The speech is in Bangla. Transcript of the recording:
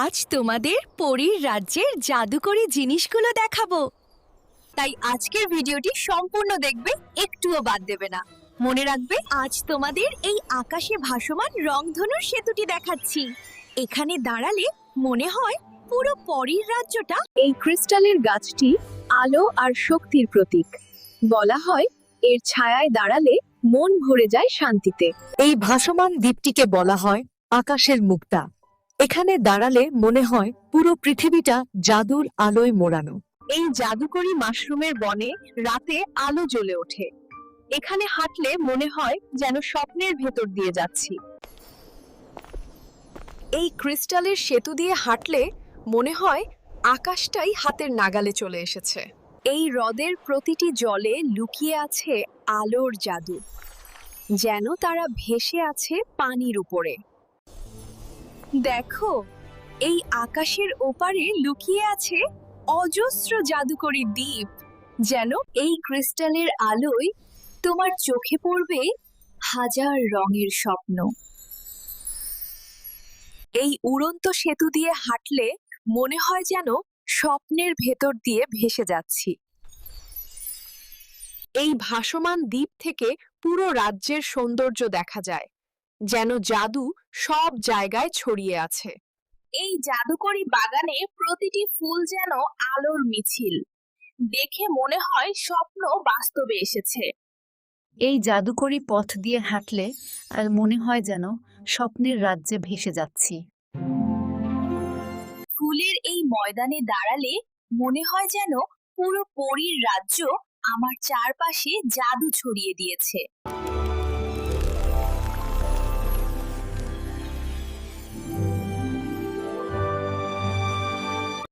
আজ তোমাদের পরীর রাজ্যের জাদুকরি জিনিসগুলো দেখাবো। তাই আজকের ভিডিওটি সম্পূর্ণ দেখবে, একটুও বাদ দেবে না। মনে রাখবে, আজ তোমাদের এই আকাশে ভাসমান রংধনুর সেতুটি দেখাচ্ছি। এখানে দাঁড়ালে মনে হয় পুরো পরীর রাজ্যটা এই ক্রিস্টালের গাছটি আলো আর শক্তির প্রতীক। বলা হয়, এর ছায়ায় দাঁড়ালে মন ভরে যায় শান্তিতে। এই ভাসমান দ্বীপটিকে বলা হয় আকাশের মুক্তা। এখানে দাঁড়ালে মনে হয় পুরো পৃথিবীটা জাদুর আলোয় মোড়ানো। এই জাদুকরি মাশরুমের বনে রাতে আলো জ্বলে ওঠে। এখানে হাঁটলে মনে হয় যেন স্বপ্নের ভেতর দিয়ে যাচ্ছি। এই ক্রিস্টালের সেতু দিয়ে হাঁটলে মনে হয় আকাশটাই হাতের নাগালে চলে এসেছে। এই হ্রদের প্রতিটি জলে লুকিয়ে আছে আলোর জাদু, যেন তারা ভেসে আছে পানির উপরে। দেখো, এই আকাশের ওপারে লুকিয়ে আছে অজস্র জাদুকরী দ্বীপ, যেন এই ক্রিস্টালের আলোয় তোমার চোখে পড়বে হাজার রঙের স্বপ্ন। এই উড়ন্ত সেতু দিয়ে হাঁটলে মনে হয় যেন স্বপ্নের ভেতর দিয়ে ভেসে যাচ্ছি। এই ভাসমান দ্বীপ থেকে পুরো রাজ্যের সৌন্দর্য দেখা যায়। যেন জাদু সব জায়গায় ছড়িয়ে আছে। এই জাদুকরি বাগানে প্রতিটি ফুল যেন আলোর মিছিল। দেখে মনে হয় স্বপ্ন বাস্তবে এসেছে। এই জাদুকরি পথ দিয়ে হাঁটলে আর মনে হয় যেন স্বপ্নের রাজ্যে ভেসে যাচ্ছি। ফুলের এই ময়দানে দাঁড়ালে মনে হয় যেন পুরো পরীর রাজ্য আমার চারপাশে জাদু ছড়িয়ে দিয়েছে।